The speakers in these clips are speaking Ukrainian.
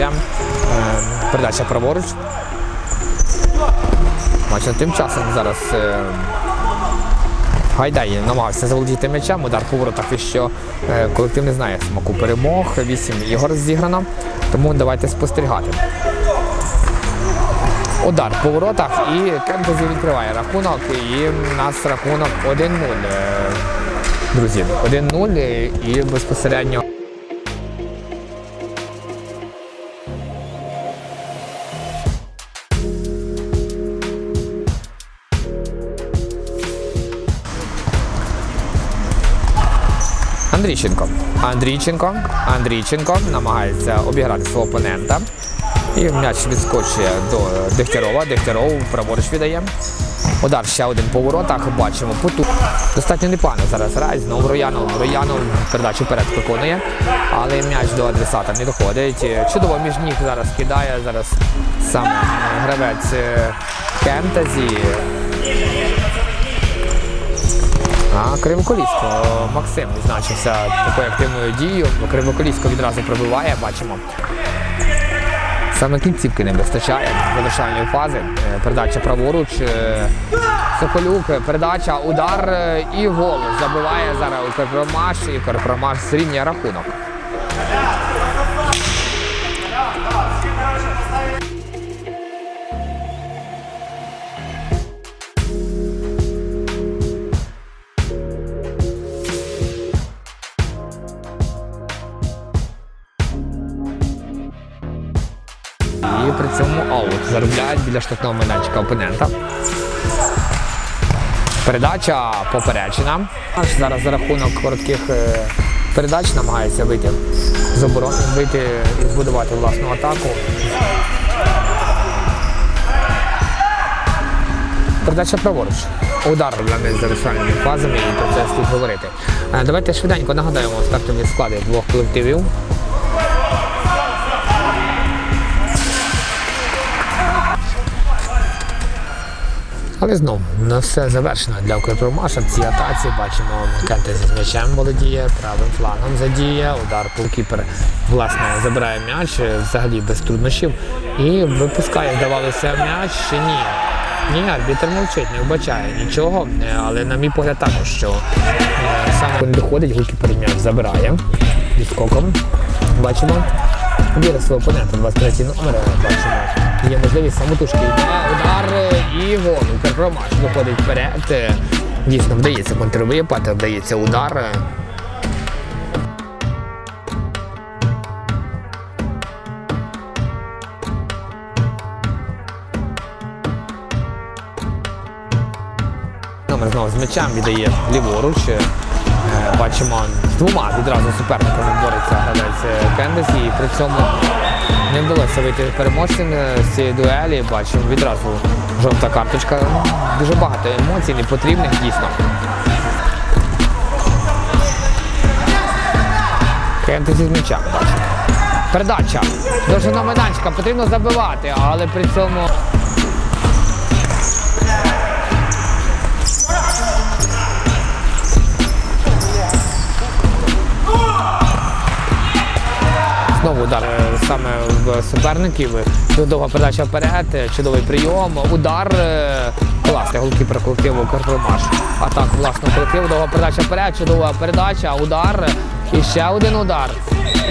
М'ячем. Е, Передача праворуч. Бачимо, тим часом зараз е, Гайдай намагався заволодіти м'ячем, удар по воротах, і що е, колектив не знає смаку перемог. 8 ігор зіграно, тому давайте спостерігати. Удар по воротах і Кентезі відкриває рахунок. І в нас рахунок 1-0. Е, Друзі, 1-0 і безпосередньо. Андрійченко. Андрійченко. Андрійченко намагається обіграти свого опонента. І м'яч відскочує до Дегтярова. Дегтяров праворуч віддає. Удар ще один по воротах. Бачимо поту. Достатньо непогано зараз грають. Знову Роянов. Роянов передачу вперед виконує. Але м'яч до адресата не доходить. Чудово між ніг зараз кидає. Зараз сам гравець е, Кентазі. А Кривоколісько Максим відзначився такою активною дією. Кривоколісько відразу пробиває, бачимо. Саме кінцівки не вистачає завершальної фази. Е, Передача праворуч. е, Соколюк, передача, удар е, і гол. Забиває зараз Укрпромаш. І Укрпромаш зрівнює рахунок. І при цьому аут заробляють біля штатного майданчика опонента. Передача поперечена. Зараз за рахунок коротких е, передач намагається вийти з оборони, вийти і збудувати власну атаку. Передача праворуч. Удар для них завершальними фазами і про це слід говорити. Е, Давайте швиденько нагадаємо стартові склади двох колективів. Але знов не все завершено для Укрпромаша. В цій атаці бачимо Кентезі з м'ячем володіє, правим флангом задіє, удар полкіпер власне забирає м'яч взагалі без труднощів і випускає, здавалося, м'яч чи ні. Ні, арбітр мовчить, не вбачає нічого, але на мій погляд також, що е, саме не доходить, голкіпер м'яч забирає відскоком. Бачимо. Віра свого опонента, 23 номер, бачимо. Є можливість самотужки йде удар е, і гол. Укрпромаш виходить вперед. Е, Дійсно, вдається контрвипад, вдається удар. Е, знову з м'ячем віддає ліворуч. Бачимо, з двома відразу суперниками бореться гравець Кендесі. І при цьому не вдалося вийти переможцем з цієї дуелі. Бачимо відразу жовта карточка. Дуже багато емоцій, непотрібних дійсно. Кентесі з м'ячем бачимо. Передача. Довжина майданчика потрібно забивати, але при цьому. Саме в суперників. Довга передача вперед, е, чудовий прийом, удар. е, Класний голкіпер колективу Карпромаш. Атак власного колективу, довга передача вперед, чудова передача, удар. І ще один удар.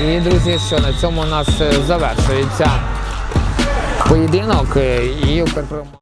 І, друзі, що на цьому у нас е, завершується поєдинок. е, І Укрпромаш.